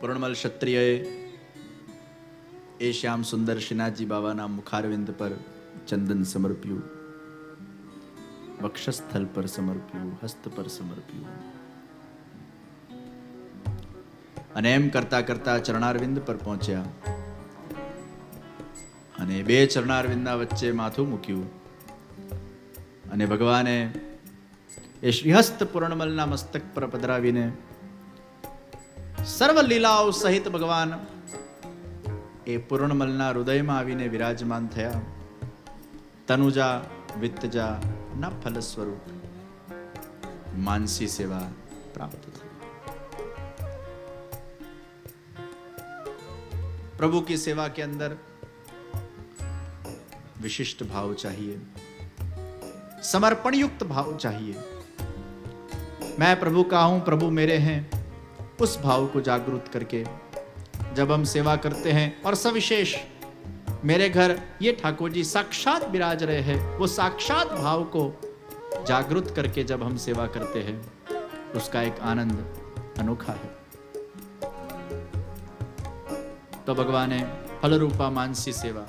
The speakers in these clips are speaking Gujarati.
પૂર્ણમલ ક્ષત્રિયએ એ શ્યામ સુંદર શ્રીનાથજી બાબાના મુખારવિંદ પર ચંદન સમર્પ્યું. વક્ષસ્થલ પર સમર્પ્યું, હસ્ત પર સમર્પ્યું. અને એમ કરતા કરતા ચરણારવિંદ પર પહોંચ્યા. અને બે ચરણારવિંદના વચ્ચે માથું મૂક્યું. અને ભગવાને એ શ્રીહસ્ત પૂર્ણમલના મસ્તક પર પધરાવીને સર્વ લીલાઓ સહિત ભગવાન એ પૂર્ણમલના હૃદયમાં આવીને વિરાજમાન થયા તનુજા વિત્તજા ના ફલ સ્વરૂપ માનસી સેવા પ્રાપ્ત થઈ प्रभु की सेवा के अंदर विशिष्ट भाव चाहिए समर्पण युक्त भाव चाहिए मैं प्रभु का हूं प्रभु मेरे हैं उस भाव को जागृत करके जब हम सेवा करते हैं और सविशेष मेरे घर, ये ठाकुर जी साक्षात विराज रहे हैं, वो साक्षात भाव को जागृत करके जब हम सेवा करते हैं, उसका एक आनंद अनोखा है। तो भगवान है फल रूपा मानसी सेवा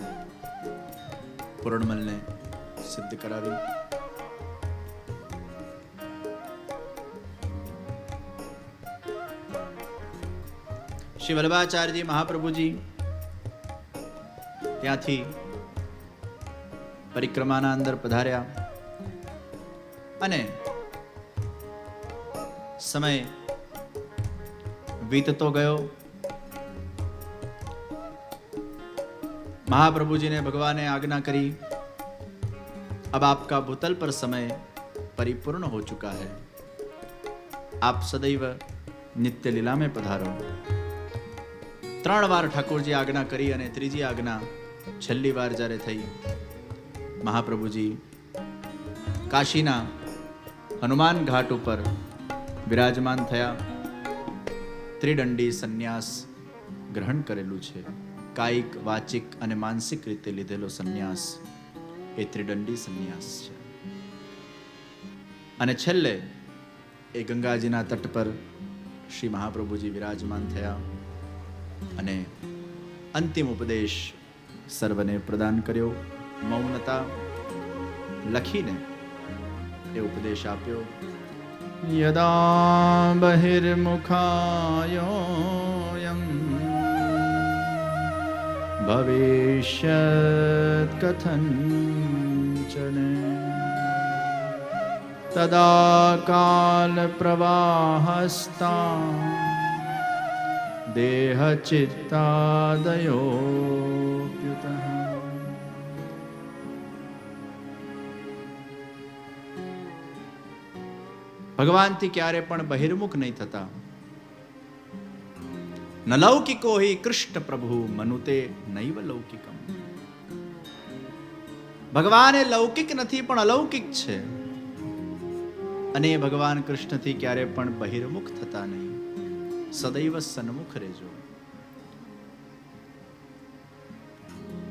पूर्णमल ने सिद्ध करा दी। શ્રી વલ્લભાચાર્યજી મહાપ્રભુજી ત્યાંથી પરિક્રમાના અંદર પધાર્યા અને સમય વીતતો ગયો महाप्रभु जी ने भगवान ने आज्ञा करी अब आपका भूतल पर समय परिपूर्ण हो चुका है आप सदैव નિત્ય લીલા में પધારો ત્રણ વાર ઠાકોરજી આજ્ઞા કરી અને ત્રીજી આજ્ઞા છેલ્લી વાર જ્યારે થઈ, મહાપ્રભુજી કાશીના હનુમાન ઘાટ ઉપર વિરાજમાન થયા. ત્રિદંડી સંન્યાસ ગ્રહણ કરેલું છે. કાયિક, વાચિક અને માનસિક રીતે લીધેલો સંન્યાસ એ ત્રિદંડી સંન્યાસ છે. અને છેલ્લે એ ગંગાજીના તટ પર શ્રી મહાપ્રભુજી વિરાજમાન થયા. અને અંતિમ ઉપદેશ સર્વને પ્રદાન કર્યો. મૌનતા લખીને એ ઉપદેશ આપ્યો. યદા બહિર્મુખાયો બહિર્મુખાયોયમ ભવિષ્યત કથંચને તદા કાલ પ્રવાહસ્તા देहचित्तादयोऽप्युतः ભગવાનથી ક્યારે પણ બહિર્મુખ નહીં થતા ન લૌકિકો હિ કૃષ્ણ પ્રભુ મનુતે નૈવ લૌકિકમ ભગવાન એ લૌકિક નથી પણ અલૌકિક છે અને એ ભગવાન કૃષ્ણથી ક્યારે પણ બહિર્મુખ થતા નહીં સદૈવ સન્મુખ રહેજો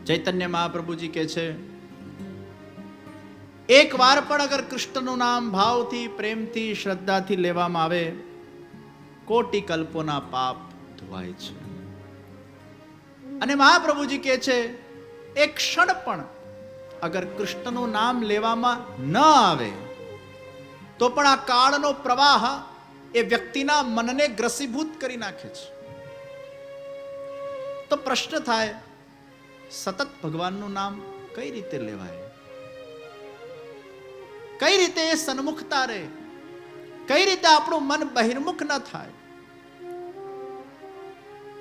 ચૈતન્ય મહાપ્રભુજી કે છે એક વાર પણ અગર કૃષ્ણનું નામ ભાવથી પ્રેમથી શ્રદ્ધાથી લેવામાં આવે કોટી કલ્પોના પાપ ધોવાય છે અને મહાપ્રભુજી કહે છે, એક ક્ષણ પણ અગર કૃષ્ણનું નામ લેવામાં ન આવે, તો પણ આ કાળનો પ્રવાહ એ વ્યક્તિના મનને ગ્રસીભૂત કરી નાખે છે. તો પ્રશ્ન થાય, સતત ભગવાનનું નામ કઈ રીતે લેવાય? કઈ રીતે એ સન્મુખતા રહે? કઈ રીતે આપણું મન બહિર્મુખ ન થાય?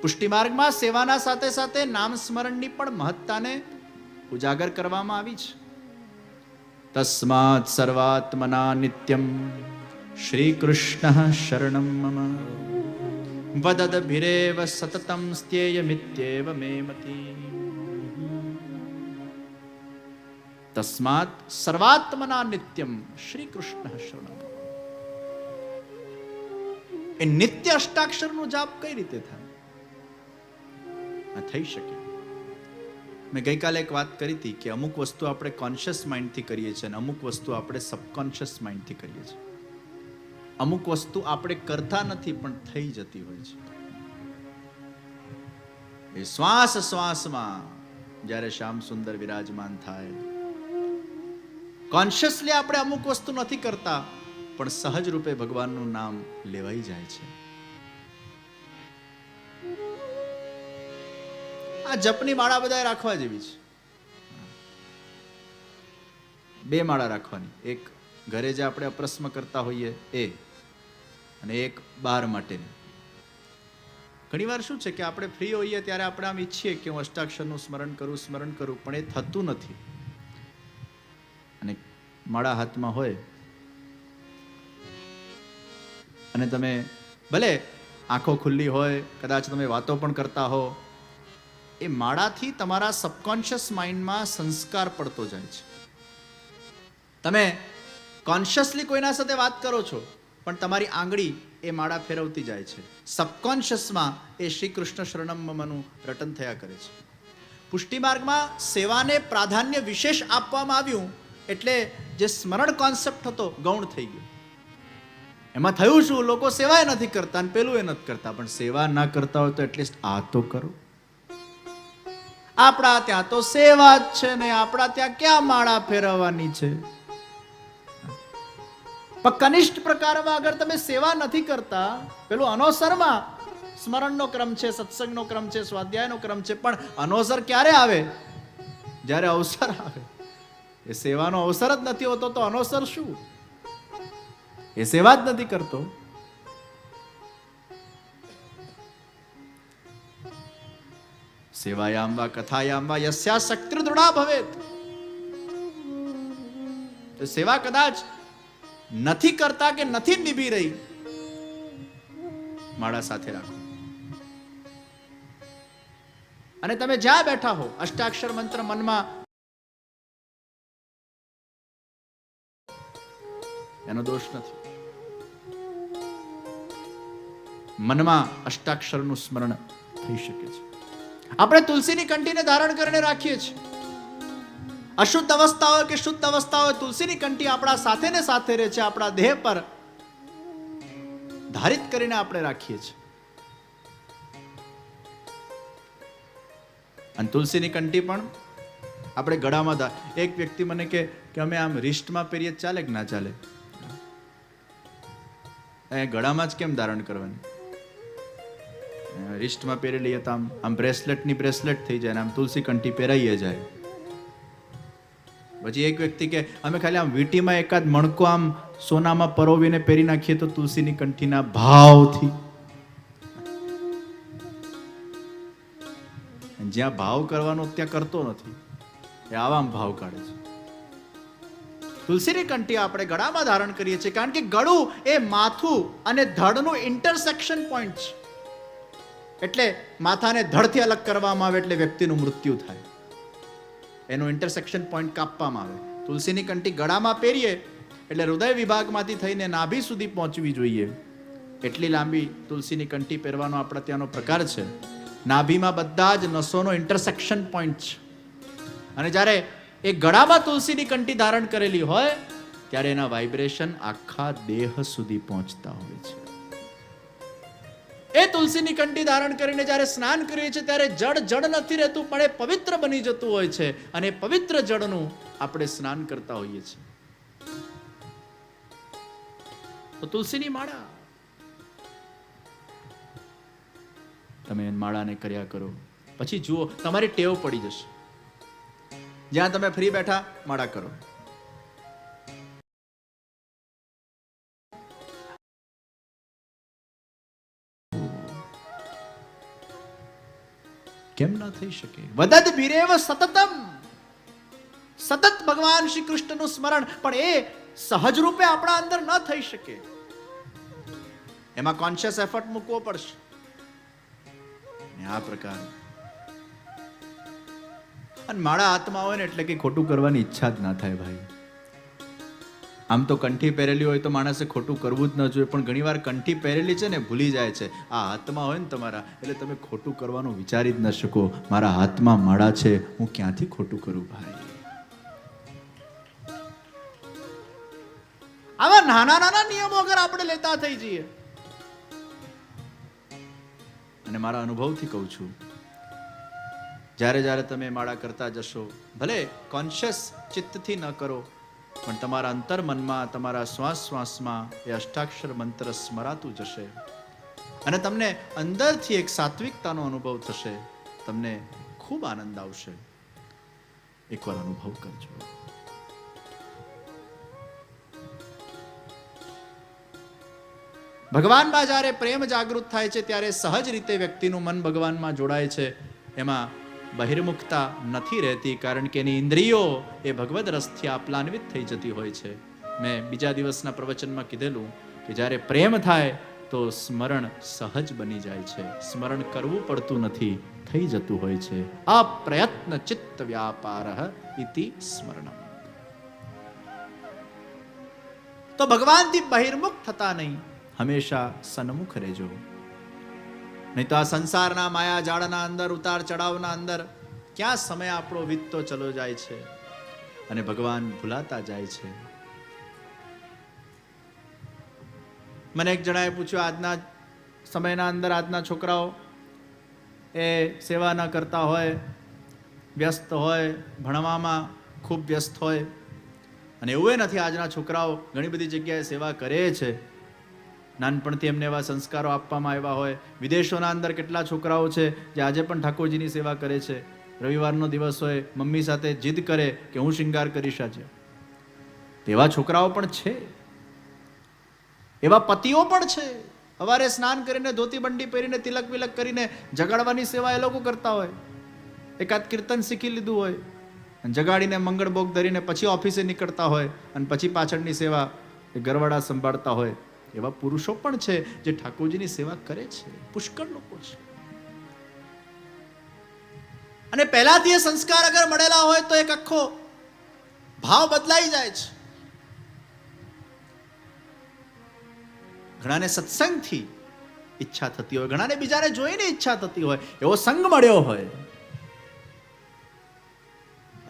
પુષ્ટિ માર્ગમાં સેવાના સાથે સાથે નામ સ્મરણની પણ મહત્તાને ઉજાગર કરવામાં આવી છે. તસ્માત સર્વાત્મના નિત્યમ. શ્રી કૃષ્ણ શરણમ મમ વદદ ભિરેવ સતતમ સ્ત્યેયમિત્યેવ મે મતી તસ્માત સર્વાત્મના નિત્યમ શ્રી કૃષ્ણ શરણમ એ નિત્ય અષ્ટાક્ષરનો જાપ કઈ રીતે થાય આ થઈ શકે મેં ગઈકાલે એક વાત કરી હતી કે અમુક વસ્તુ આપણે કોન્શિયસ માઇન્ડથી કરીએ છીએ અને અમુક વસ્તુ આપણે સબકોન્શિયસ માઇન્ડથી કરીએ છીએ અમુક વસ્તુ આપણે કરતા નથી, પણ થઈ જતી હોય છે. એ શ્વાસ શ્વાસમાં જ્યારે શ્યામ સુંદર વિરાજમાન થાય કોન્શિયસલી આપણે અમુક વસ્તુ નથી કરતા, પણ સહજ રૂપે ભગવાનનું નામ લેવાઈ જાય છે. આ જપની માળા બધાએ રાખવા જેવી છે. બે માળા રાખવાની. એક ઘરે જે આપણે અપ્રસ્મ કરતા હોઈએ, એ અને એક બાર માટેની. ઘણીવાર શું છે કે આપણે ફ્રી હોઈએ ત્યારે આપણે આમ ઈચ્છીએ કે હું અષ્ટાક્ષરનું સ્મરણ કરું સ્મરણ કરું, પણ એ થતું નથી. અને માળા હાથમાં હોય. અને તમે ભલે આંખો ખુલ્લી હોય, કદાચ તમે વાતો પણ કરતા હો, એ માળાથી તમારા સબકોન્શિયસ માઇન્ડમાં સંસ્કાર પડતો જાય છે. તમે કોન્શિયસલી કોઈના સાથે વાત કરો છો પણ તમારી આંગળી એ માળા ફેરવતી જાય છે. સબકોન્શિયસમાં એ શ્રી કૃષ્ણ શરણમનું રટન થયા કરે છે. પુષ્ટિ માર્ગમાં સેવાને પ્રાધાન્ય વિશેષ આપવામાં આવ્યું એટલે જે સ્મરણ કોન્સેપ્ટ હતો ગૌણ થઈ ગયો. એમાં થયું શું? લોકો સેવા એ નથી કરતા અને પેલું એ નથી કરતા. પણ સેવા ના કરતા હોય તો એટલીસ્ટ આ તો કરો. આપણા ત્યાં તો સેવા જ છે ને આપણા ત્યાં ક્યાં માળા ફેરવવાની છે? પણ કનિષ્ઠ પ્રકારમાં આગળ તમે સેવા નથી કરતા, પેલું અનોસરમાં સ્મરણનો ક્રમ છે, સત્સંગનો ક્રમ છે, સ્વાધ્યાયનો ક્રમ છે, પણ અનોસર ક્યારે આવે? જ્યારે અવસર આવે. એ સેવાનો અવસર જ નથી હોતો તો અનોસર શું? એ સેવા જ નથી કરતો. સેવાયામ વા કથાયામ વા યસ્યા શક્તિ દૃઢા ભવેત સેવા કદાચ નથી કરતા કે નથી નિભી રહી? માળા સાથે રાખો. અને તમે જ્યાં બેઠા હો, અષ્ટાક્ષર મંત્ર મનમાં એનો દોષ નથી. મનમાં અષ્ટાક્ષરનું સ્મરણ થઈ શકે છે. આપણે તુલસીની કંઠીને ધારણ કરીને રાખીએ છીએ. અશુદ્ધ અવસ્થા હોય કે શુદ્ધ અવસ્થા હોય, તુલસીની કંઠી આપણા સાથે ને સાથે રહે છે, આપણા દેહ પર ધારિત કરીને આપણે રાખીએ છીએ. અને તુલસીની કંઠી પણ આપણે ગળામાં એક વ્યક્તિ મને કે કે અમે આમ રિસ્ટમાં પહેરીએ ચાલે કે ના ચાલે? એ ગળામાં જ કેમ ધારણ કરવાની? રિસ્ટમાં પહેરી લઈએ તો આમ આમ બ્રેસલેટની બ્રેસલેટ થઈ જાય ને આમ તુલસી કંઠી પહેરાઈએ જાય. પછી એક વ્યક્તિ કે, અમે ખાલી આમ વીટીમાં એકાદ મણકો આમ સોનામાં પરોવીને પહેરી નાખીએ તો તુલસીની કંઠીના ભાવથી. જ્યાં ભાવ કરવાનો ત્યાં કરતો નથી, એ આવામ ભાવ કાઢે છે. તુલસીની કંઠી આપણે ગળામાં ધારણ કરીએ છીએ, કારણ કે ગળું એ માથું અને ધડનું ઇન્ટરસેક્શન પોઈન્ટ છે. એટલે માથાને ધડથી અલગ કરવામાં આવે એટલે વ્યક્તિનું મૃત્યુ થાય. એનું ઇન્ટરસેક્શન પોઈન્ટ કાપવામાં આવે. તુલસીની કંઠી ગળામાં પહેરીએ એટલે હૃદય વિભાગમાંથી થઈને નાભી સુધી પહોંચવી જોઈએ. એટલી લાંબી તુલસીની કંઠી પહેરવાનો આપણા ત્યાંનો પ્રકાર છે. નાભીમાં બધા જ નસોનો ઇન્ટરસેક્શન પોઈન્ટ છે. અને જ્યારે એ ગળામાં તુલસીની કંઠી ધારણ કરેલી હોય, ત્યારે એના વાઇબ્રેશન આખા દેહ સુધી પહોંચતા હોય છે. એ તુલસીની કંઠી ધારણ કરીને જ્યારે સ્નાન કરીએ છીએ, ત્યારે જળ જળ નથી રહેતું, પણ એ પવિત્ર બની જતું હોય છે. અને પવિત્ર જળનું આપણે સ્નાન કરતા હોઈએ છીએ. તુલસીની માળા. તમે માળાને કર્યા કરો. પછી જુઓ, તમારી ટેવ પડી જશે. જ્યાં તમે ફ્રી બેઠા, માળા કરો. કેમ ન થઈ શકે? વદદ બિરેવ સતતમ. સતત ભગવાન શ્રી કૃષ્ણનું સ્મરણ, પણ એ સહજ રૂપે આપણા અંદર ન થઈ શકે. એમાં કોન્શિયસ એફર્ટ મૂકવો પડશે. આ પ્રકાર. અને મારા આત્મા હોય ને એટલે કે ખોટું કરવાની ઈચ્છા જ ના થાય ભાઈ. આમ તો કંઠી પહેરેલી હોય તો માણસે ખોટું કરવું જ ન જોઈએ, પણ ઘણીવાર કંઠી પહેરેલી છે ને ભૂલી જાય છે. આ હાથમાં હોય ને તમારા, એટલે તમે ખોટું કરવાનું વિચારી જ ન શકો. મારા હાથમાં માળા છે, હું ક્યાંથી ખોટું કરું ભાઈ? આવા નાના નાના નિયમો અગર આપણે લેતા થઈ જઈએ. અને મારા અનુભવથી કહું છું, જ્યારે જ્યારે તમે માળા કરતા જશો, ભલે કોન્શિયસ ચિત્તથી ન કરો પણ તમારા અંતરમનમાં, તમારા શ્વાસ શ્વાસમાં એ અષ્ટાક્ષર મંત્ર સ્મરાતું જશે. અને તમને અંદરથી એક સાત્વિકતાનો અનુભવ થશે. તમને ખૂબ આનંદ આવશે. એકવાર અનુભવ કરજો. ભગવાનમાં જ્યારે પ્રેમ જાગૃત થાય છે, ત્યારે સહજ રીતે વ્યક્તિનું મન ભગવાનમાં જોડાય છે. એમાં બહિર્મુખતા નથી રહેતી કારણ કે એની ઇન્દ્રિયો એ ભગવદ રસથી આપલાન્વિત થઈ જતી હોય છે. મેં બીજા દિવસના પ્રવચનમાં કીધેલું કે જ્યારે પ્રેમ થાય તો સ્મરણ સહજ બની જાય છે. સ્મરણ કરવું પડતું નથી, થઈ જતું હોય છે. અપ્રયત્ન ચિત્ત વ્યાપાર ઇતિ સ્મરણ તો ભગવાનથી બહિર્મુખ થતા નહીં. હંમેશા સન્મુખ રહેજો. નહીં તો આ સંસારના માયા જાળના અંદર, ઉતાર ચડાવના અંદર ક્યાં સમય આપણો વીતતો ચલો જાય છે અને ભગવાન ભૂલાતા જાય છે? મને એક જણાએ પૂછ્યું, આજના સમયના અંદર આજના છોકરાઓ એ સેવા ન કરતા હોય, વ્યસ્ત હોય, ભણવામાં ખૂબ વ્યસ્ત હોય અને એવું નથી, આજના છોકરાઓ ઘણી બધી જગ્યાએ સેવા કરે છે. નાનપણથી એમને એવા સંસ્કારો આપવામાં આવ્યા હોય. વિદેશોના અંદર કેટલા છોકરાઓ છે જે આજે પણ ઠાકોરજીની સેવા કરે છે. રવિવારનો દિવસ હોય, મમ્મી સાથે જીદ કરે કે હું શિંગાર કરીશ આજે. તેવા છોકરાઓ પણ છે. એવા પતિઓ પણ છે. સવારે સ્નાન કરીને ધોતી બંડી પહેરીને તિલક વિલક કરીને જગાડવાની સેવા એ લોકો કરતા હોય. એકાદ કીર્તન શીખી લીધું હોય. અને જગાડીને મંગળ ભોગ ધરીને પછી ઓફિસે નીકળતા હોય અને પછી પાછળની સેવા એ ગરવાડા સંભાળતા હોય. એવા પુરુષો પણ છે જે ઠાકોરજીની સેવા કરે છે. પુષ્કળ લોકો છે. અને પહેલાથી એ સંસ્કાર અગર મળેલા હોય તો એક આખો ભાવ બદલાઈ જાય છે. ઘણાને સત્સંગથી ઈચ્છા થતી હોય, ઘણાને બીજાને જોઈને ઈચ્છા થતી હોય, એવો સંગ મળ્યો હોય.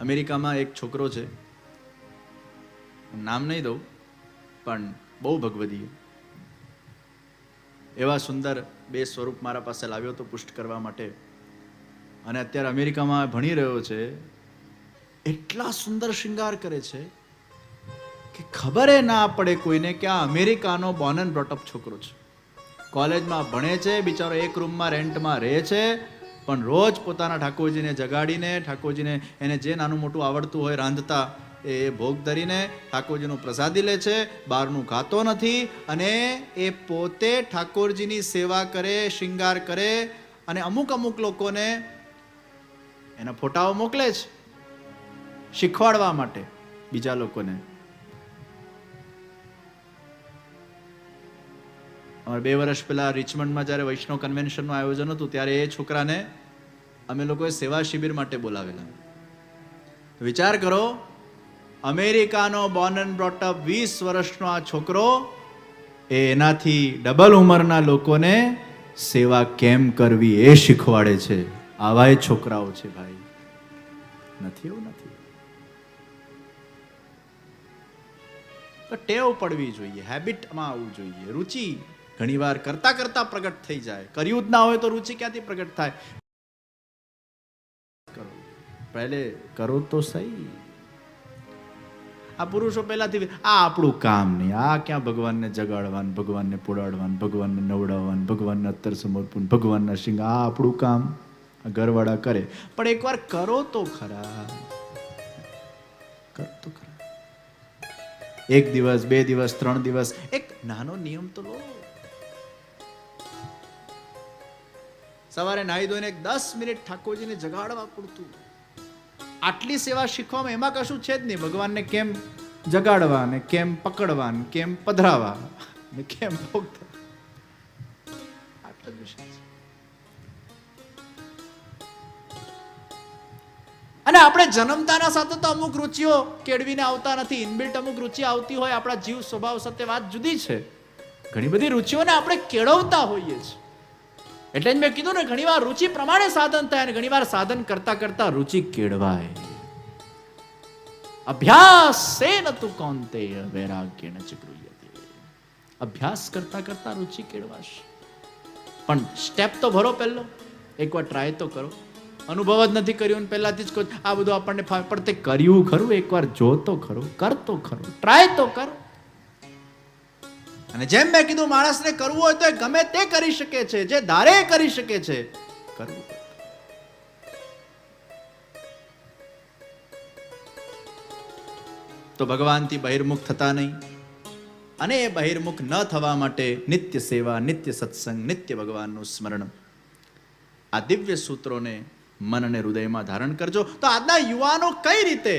અમેરિકામાં એક છોકરો છે. નામ નહીં દઉં, પણ બહુ ભગવદીય. એવા સુંદર બે સ્વરૂપ મારા પાસે લાવ્યો હતો પુષ્ટ કરવા માટે. અને અત્યારે અમેરિકામાં ભણી રહ્યો છે. એટલા સુંદર શૃંગાર કરે છે કે ખબર ના પડે કોઈને કે આ અમેરિકાનો બોર્ન એન્ડ બ્રોટઅપ છોકરો છે. કોલેજમાં ભણે છે, બિચારો એક રૂમમાં રેન્ટમાં રહે છે, પણ રોજ પોતાના ઠાકોરજીને જગાડીને, ઠાકોરજીને એને જે નાનું મોટું આવડતું હોય રાંધતા એ ભોગ ધરીને ઠાકોરજીનું પ્રસાદી લે છે, બહારનું ખાતો નથી અને એ પોતે ઠાકોરજીની સેવા કરે, શૃંગાર કરે અને અમુક અમુક લોકોને એના ફોટાઓ મોકલે છે શીખવાડવા માટે બીજા લોકોને. અમારે બે વર્ષ પહેલા રિચમન્ડમાં જ્યારે વૈષ્ણવ કન્વેન્શનનું આયોજન હતું, ત્યારે એ છોકરાને અમે લોકોએ સેવા શિબિર માટે બોલાવેલા. વિચાર કરો અમેરિકાનો બોર્ન એન્ડ બ્રોટઅપ વીસ વર્ષનો આ છોકરો, એ એનાથી ડબલ ઉંમરના લોકોને સેવા કેમ કરવી એ શીખવાડે છે. આવા છોકરાઓ છે ભાઈ. નથી એવું નથી. તો ટેવ પડવી જોઈએ હેબિટમાં આવવું જોઈએ. રુચિ ઘણીવાર કરતા કરતા પ્રગટ થઈ જાય. કર્યું જ ના હોય તો રુચિ ક્યાંથી પ્રગટ થાય? પહેલે કરો તો સહી. આ પુરુષો પહેલાથી આ આપણું કામ નહીં. આ ક્યાં ભગવાનને જગાડવાનું, ભગવાનને પોડાડવાનું ભગવાનને નવડાવવાનું, ભગવાનને અત્તર સમર્પણ, ભગવાનના સિંગ આ આપણું કામ. ઘરવાળા કરે. પણ એકવાર કરો તો ખરા. કરો ખરા. એક દિવસ, બે દિવસ, ત્રણ દિવસ. એક નાનો નિયમ તો લો. સવારે નાહી ધોઈને દસ મિનિટ ઠાકોરજીને જગાડવા પડતું. આટલી સેવા શીખવામાં એમાં કશું છે જ નહીં. ભગવાનને કેમ જગાડવા ને કેમ પકડવા ને કેમ પધરાવા ને કેમ ભોગતા. અને આપણે જન્મતાના સાથે તો અમુક રુચિઓ કેળવીને આવતા નથી. ઇનબિલ્ટ અમુક રુચિ આવતી હોય, આપણા જીવ સ્વભાવ સાથે વાત જુદી છે. ઘણી બધી રુચિઓને આપણે કેળવતા હોઈએ છીએ. એટલે જ મેં કીધું ને, ઘણીવાર રુચિ પ્રમાણે સાધન થાય અને ઘણીવાર સાધન કરતા કરતા રુચિ કેળવાય. અભ્યાસ ન તું કોંતે, વૈરાગ્ય ન અભ્યાસ કરતા કરતા રુચિ કેળવાશે. પણ સ્ટેપ તો ભરો પહેલો. એકવાર ટ્રાય તો કરો. અનુભવ જ નથી કર્યો ને પહેલાથી જ કહો આ બધું આપણને પણ તે કર્યું ખરું, એકવાર જો તો ખરું કર તો ખરું ટ્રાય તો કર. અને જેમ મેં કીધું, માણસને કરવું હોય તો એ ગમે તે કરી શકે છે, જે ધારે કરી શકે છે, કરવું તો ભગવાનથી બહિર્મુખ થતા નહીં. અને એ બહિર્મુખ ન થવા માટે નિત્ય સેવા, નિત્ય સત્સંગ, નિત્ય ભગવાનનું સ્મરણ. આ દિવ્ય સૂત્રોને મન અને હૃદયમાં ધારણ કરજો. તો આજના યુવાનો કઈ રીતે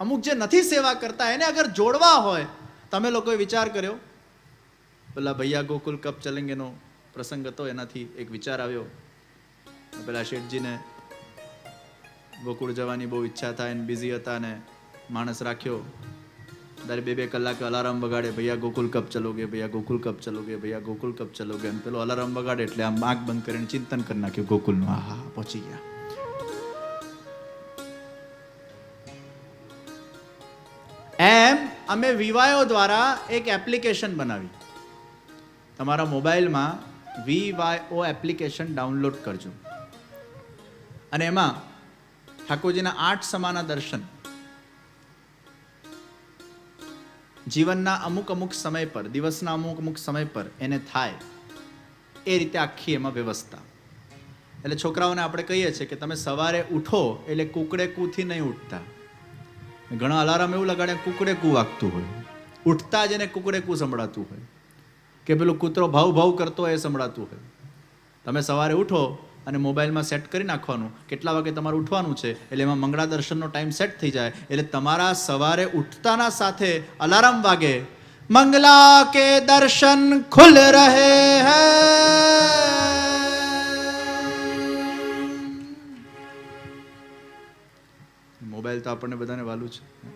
અમુક જે નથી સેવા કરતા, એને અગર જોડવા હોય, તમે લોકોએ વિચાર કર્યો? પેલા ભૈયા ગોકુલ કપ ચલેંગેનો પ્રસંગ હતો, એનાથી એક વિચાર આવ્યો. પેલા શેઠજીને ગોકુળ જવાની બહુ ઈચ્છા થાય ને બિઝી હતા ને માણસ રાખ્યો. દર બે બે કલાક અલાર્મ વગાડે, ભૈયા ગોકુલ કપ ચલોગે, ભૈયા ગોકુલ કપ ચલોગે, ભૈયા ગોકુલ કપ ચલોગે. અને પેલો અલાર્મ વગાડે એટલે આમ આંખ બંધ કરીને ચિંતન કરી નાખ્યું ગોકુલનું. હા હા પહોંચી ગયા. એમ અમે વિવાયો દ્વારા એક એપ્લિકેશન બનાવી. તમારા મોબાઈલમાં V Y O application download કરજો. અને એમાં ઠાકોરજીના આઠ સમાના દર્શન, જીવનના અમુક અમુક સમય પર, દિવસના અમુક અમુક સમય પર એને થાય એ રીતે આખી એમાં વ્યવસ્થા. એટલે છોકરાઓને આપણે કહીએ છીએ કે તમે સવારે ઉઠો એટલે કુકડે કૂથી નહીં ઉઠતા. ઘણા અલાર્મ એવું લગાડે કુકડે કૂ વાગતું હોય. ઉઠતા જ એને કુકડે કૂ સંભળાતું હોય. કે પેલું કૂતરો ભાવ ભાવ કરતો એ સંભળાતું હોય. તમે સવારે ઉઠો અને મોબાઈલમાં સેટ કરી નાખવાનું. કેટલા વાગે તમારે ઉઠવાનું છે? એટલે એમાં મંગળા દર્શનનો ટાઈમ સેટ થઈ જાય. એટલે તમારા સવારે ઉઠતાના સાથે અલાર્મ વાગે. મંગલા કે દર્શન ખુલ રહે હૈ. મોબાઈલ તો આપણને બધાને વાલું છે.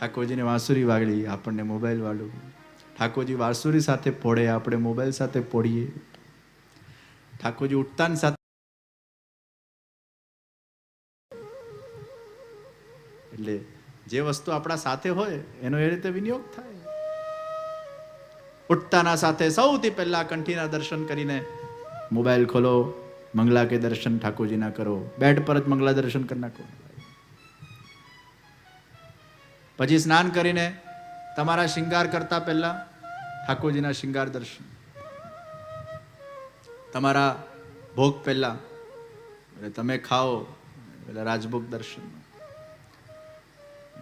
ઠાકોરજીને વાંસુરી વાગડી આપણને મોબાઈલ વાળું. ઠાકોરજી વારસુરી સાથે પોડે, આપણે મોબાઈલ સાથે પોડીએ. ઠાકોરજી ઉઠતાની સાથે એટલે જે વસ્તુ આપણા સાથે હોય, એનો એ રીતે વિનિયોગ થાય. ઉઠતાના સાથે સૌથી પહેલા કંઠીના દર્શન કરીને મોબાઈલ ખોલો મંગલા કે દર્શન ઠાકોરજીના કરો, બેડ પર જ મંગલા દર્શન કરી નાખો. પછી સ્નાન કરીને તમારા શિંગાર કરતા પહેલા ઠાકોરજીના શિંગાર દર્શન. તમારા ભોગ પહેલા એટલે તમે ખાઓ એટલે રાજભોગ દર્શન.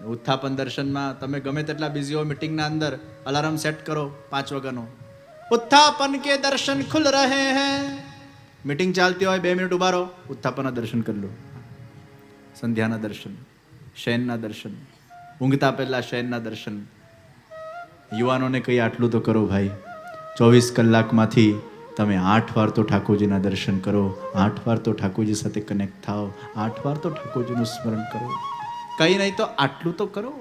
ઉત્થાપન દર્શનમાં તમે ગમે તેટલા બિઝી હો મિટિંગના અંદર અલાર્મ સેટ કરો પાંચ વાગ્યાનો. ઉત્થાપન કે દર્શન ખુલ રહે હૈ. મિટિંગ ચાલતી હોય, બે મિનિટ ઊભા રહો, ઉત્થાપનના દર્શન કરી લો. સંધ્યાના દર્શન, શયનના દર્શન, ઊંઘતા પહેલા શયનના દર્શન યુવાનોને કહી આટલું તો કરો ભાઈ. ચોવીસ કલાકમાંથી તમે આઠ વાર તો ઠાકોરજીના દર્શન કરો, આઠ વાર તો ઠાકોરજી સાથે કનેક્ટ થાઓ, આઠ વાર તો ઠાકોરજીનું સ્મરણ કરો. કંઈ નહીં તો આટલું તો કરો.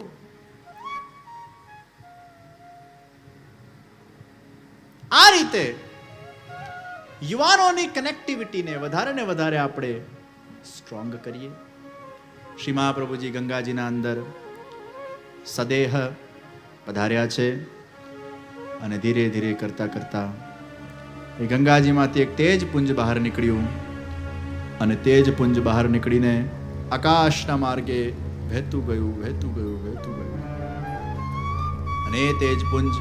આ રીતે યુવાનોની કનેક્ટિવિટીને વધારે ને વધારે આપણે સ્ટ્રોંગ કરીએ. શ્રી મહાપ્રભુજી ગંગાજીના અંદર સદેહ પધાર્યા છે અને ધીરે ધીરે કરતા કરતા એ ગંગાજીમાંથી એક તેજ પુંજ બહાર નીકળ્યું અને તેજ પુંજ બહાર નીકળીને આકાશના માર્ગે વહેતું ગયું વહેતું ગયું વહેતું ગયું. અને એ તેજ પુંજ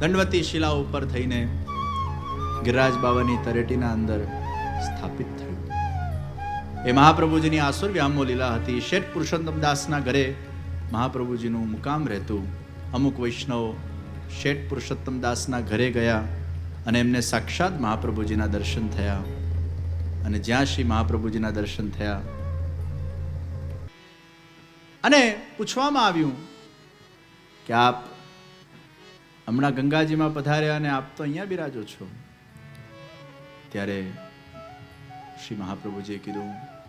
દંડવતી શિલા ઉપર થઈને ગિરિરાજ બાબાની તરેટીના અંદર સ્થાપિત થયું. એ મહાપ્રભુજીની આસુર વ્યામો લીલા હતી. શેઠ પુરુષોત્તમ દાસના ઘરે મહાપ્રભુજીનું મુકામ રહેતું. અમુક વૈષ્ણવ શેઠ પુરુષોત્તમ દાસના ઘરે ગયા અને એમને સાક્ષાત મહાપ્રભુજીના દર્શન થયા. અને જ્યાં શ્રી મહાપ્રભુજીના દર્શન થયા. અને પૂછવામાં આવ્યું કે આપ હમણાં ગંગાજીમાં પધાર્યા અને આપ તો અહીંયા બિરાજો છો? ત્યારે શ્રી મહાપ્રભુજીએ કીધું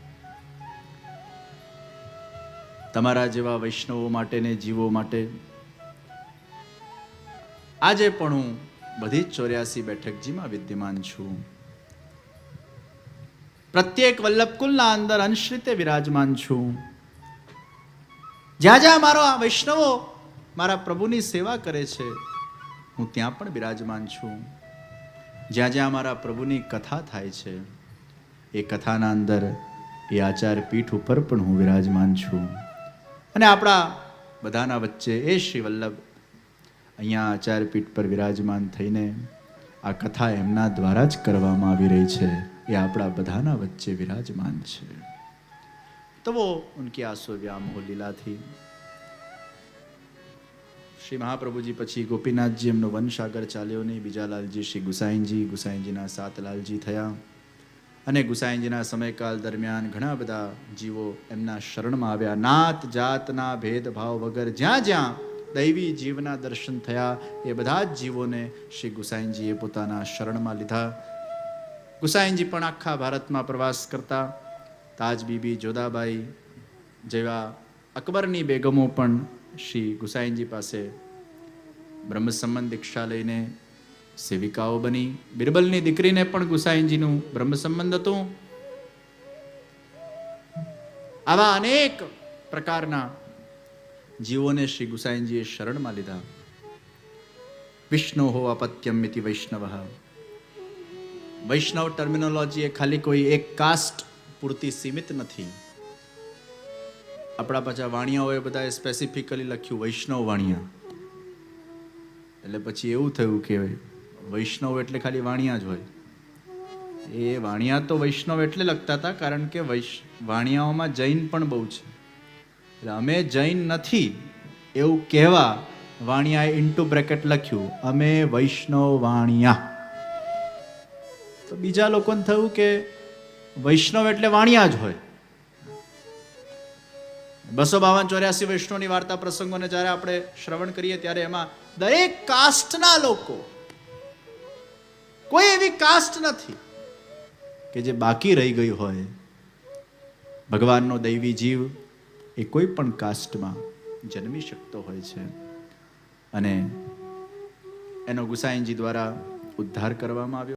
તમારા જેવા વૈષ્ણવો માટે ને જીવો માટે. આજે પણ હું બધી જ ચોર્યાસી બેઠકજીમાં વિદ્યમાન છું. પ્રત્યેક વલ્લભકુલના અંદર અંશ રીતે વિરાજમાન છું. જ્યાં જ્યાં મારો આ વૈષ્ણવો મારા પ્રભુની સેવા કરે છે, હું ત્યાં પણ બિરાજમાન છું. જ્યાં જ્યાં મારા પ્રભુની કથા થાય છે, એ કથાના અંદર એ આચાર પીઠ ઉપર પણ હું વિરાજમાન છું. અને આપણા બધાના વચ્ચે એ શ્રી વલ્લભ અહીંયા આચાર્યપીઠ પર વિરાજમાન થઈને આ કથા એમના દ્વારા જ કરવામાં આવી રહી છે, એ આપણા બધાના વચ્ચે વિરાજમાન છે. તો વો ઉનકી આંસુ વ્યામ હો લીલાથી. શ્રી મહાપ્રભુજી પછી ગોપીનાથજી એમનો વંશાગર ચાલ્યો નહીં બીજા લાલજી શ્રી ગુસાઈનજી, ગુસાઈનજીના સાત લાલજી થયા. અને ગુસાઈનજીના સમયકાલ દરમિયાન ઘણા બધા જીવો એમના શરણમાં આવ્યા. નાત, જાતના ભેદભાવ વગર જ્યાં જ્યાં દૈવી જીવના દર્શન થયા, એ બધા જ જીવોને શ્રી ગુસાઈનજીએ પોતાના શરણમાં લીધા. ગુસાઈનજી પણ આખા ભારતમાં પ્રવાસ કરતા. તાજ બીબી જોધાબાઈ જેવા અકબરની બેગમો પણ શ્રી ગુસાઈનજી પાસે બ્રહ્મ સંબંધ દીક્ષા લઈને સેવિકાઓ બની. બિરબલની દીકરીને પણ ગુસાઈનજીનું બ્રહ્મ સંબંધ હતું. આવા અનેક પ્રકારના જીવોને શ્રી ગુસાઈનજીએ શરણમાં લીધા. વિષ્ણુ હો અપત્યમ ઇતિ વૈષ્ણવ. વૈષ્ણવ ટર્મિનોલોજી એ ખાલી કોઈ એક કાસ્ટ પૂરતી સીમિત નથી. આપણા પાછા વાણિયાઓએ બધાએ સ્પેસિફિકલી લખ્યું વૈષ્ણવ વાણિયા. એટલે પછી એવું થયું કે વૈષ્ણવ એટલે ખાલી વાણિયા જ હોય. એ વાણિયા તો વૈષ્ણવ એટલે લખતા હતા, કારણ કે વૈશ, વાણિયાઓમાં જૈન પણ બહુ છે. એટલે અમે જૈન નથી, એવું કહેવા વાણિયાએ ઇન્ટુ બ્રેકેટ લખ્યું, અમે વૈષ્ણવ વાણિયા. તો બીજા લોકોને થયું કે વૈષ્ણવ એટલે વાણિયા જ હોય. બસો બાવન ચોર્યાસી વૈષ્ણવની વાર્તા પ્રસંગોને જ્યારે આપણે શ્રવણ કરીએ ત્યારે એમાં દરેક કાસ્ટના લોકો કોઈ એવી કાસ્ટ નથી કે જે બાકી રહી ગઈ હોય. ભગવાનનો દૈવી જીવ એ કોઈ પણ કાસ્ટમાં જન્મી શકતો હોય છે. અને એનો ગુસાઈનજી દ્વારા ઉદ્ધાર કરવામાં આવ્યો.